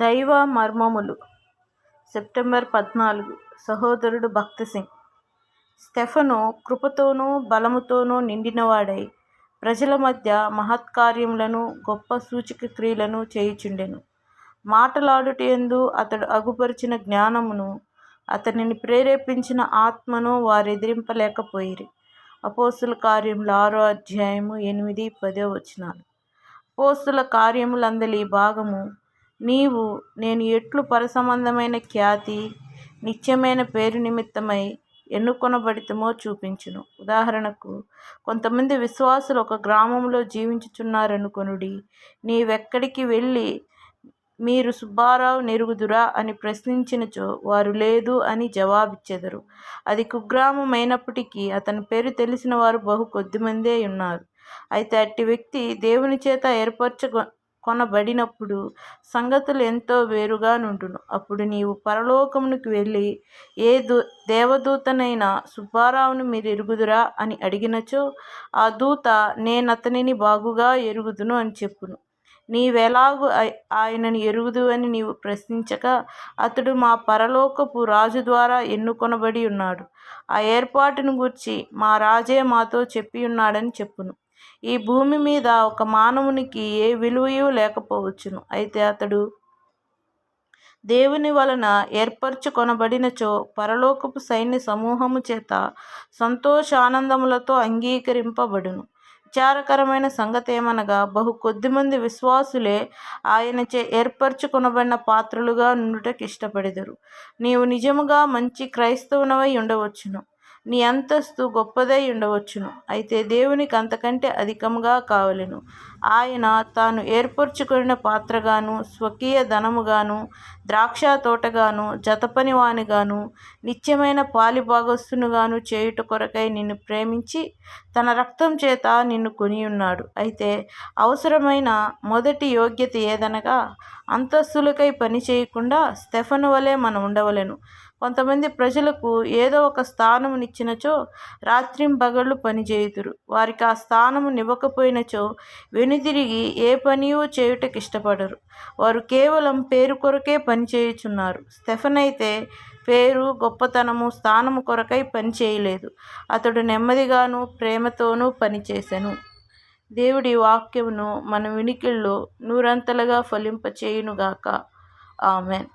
దైవ మర్మములు. సెప్టెంబర్ పద్నాలుగు. సహోదరుడు భక్త సింగ్. స్టెఫను కృపతోనూ బలముతోనూ నిండినవాడై ప్రజల మధ్య మహత్కార్యములను గొప్ప సూచక క్రియలను చేయుచుండెను. మాటలాడుటయందు అతడు అగుపరిచిన జ్ఞానమును అతనిని ప్రేరేపించిన ఆత్మను వారెదిరింపలేకపోయిరి. అపోస్తుల కార్యములు ఆరో అధ్యాయము ఎనిమిది పదో వచనాలు. అపోస్తుల కార్యములందలి భాగము నీవు నేను ఎట్లు పరసంబంధమైన ఖ్యాతి నిత్యమైన పేరు నిమిత్తమై ఎన్నుకొనబడితమో చూపించును. ఉదాహరణకు కొంతమంది విశ్వాసులు ఒక గ్రామంలో జీవించుచున్నారనుకొనుడి నీవెక్కడికి వెళ్ళి మీరు సుబ్బారావు నెరుగుదురా? అని ప్రశ్నించినచో వారు లేదు అని జవాబిచ్చెదరు. అది కుగ్రామమైనప్పటికీ అతని పేరు తెలిసిన వారు బహు కొద్దిమందే ఉన్నారు. అయితే అట్టి వ్యక్తి దేవుని చేత ఏర్పరచ కొనబడినప్పుడు సంగతులు ఎంతో వేరుగా నుండును. అప్పుడు నీవు పరలోకమునికి వెళ్ళి ఏ దూ దేవదూతనైనా సుబ్బారావును మీరు ఎరుగుదురా అని అడిగినచో ఆ దూత నేనతనిని బాగుగా ఎరుగుదును అని చెప్పును. నీవెలాగు ఆయనను ఎరుగుదు అని నీవు ప్రశ్నించక అతడు మా పరలోకపు రాజు ద్వారా ఎన్నుకొనబడి ఉన్నాడు. ఆ ఏర్పాటును గూర్చి మా రాజే మాతో చెప్పి ఉన్నాడని చెప్పును. ఈ భూమి మీద ఒక మానవునికి ఏ విలువయూ లేకపోవచ్చును. అయితే అతడు దేవుని వలన ఏర్పరచుకొనబడినచో పరలోకపు సైన్య సమూహము చేత సంతోషానందములతో అంగీకరింపబడును. విచారకరమైన సంగతి ఏమనగా బహు కొద్దిమంది విశ్వాసులే ఆయనచే ఏర్పరచుకొనబడిన పాత్రలుగా నుండుటకు ఇష్టపడెదరు నీవు నిజముగా మంచి క్రైస్తవునవై ఉండవచ్చును. నీ అంతస్తు గొప్పదై ఉండవచ్చును. అయితే దేవునికి అంతకంటే అధికంగా కావలెను. ఆయన తాను ఏర్పరచుకున్న పాత్రగాను స్వకీయ ధనముగాను ద్రాక్ష తోటగాను జతపనివానిగాను నిత్యమైన పాలిభాగస్తునుగాను చేయుట కొరకై నిన్ను ప్రేమించి తన రక్తం చేత నిన్ను కొనియున్నాడు. అయితే అవసరమైన మొదటి యోగ్యత ఏదనగా అంతస్తులకై పని చేయకుండా స్టెఫను వలె మనం ఉండవలెను. కొంతమంది ప్రజలకు ఏదో ఒక స్థానమునిచ్చినచో రాత్రింబగళ్ళు పనిచేయుదురు వారికి ఆ స్థానము నివ్వకపోయినచో వెనుదిరిగి ఏ పనియూ చేయుటకు ఇష్టపడరు వారు కేవలం పేరు కొరకే పనిచేయుచున్నారు అయితే పేరు గొప్పతనము స్థానము కొరకై పని చేయలేదు. అతడు నెమ్మదిగాను ప్రేమతోనూ పనిచేసెను దేవుడి వాక్యమును మన వినికిల్లో నూరంతలుగా ఫలింపచేయునుగాక. ఆమెన్.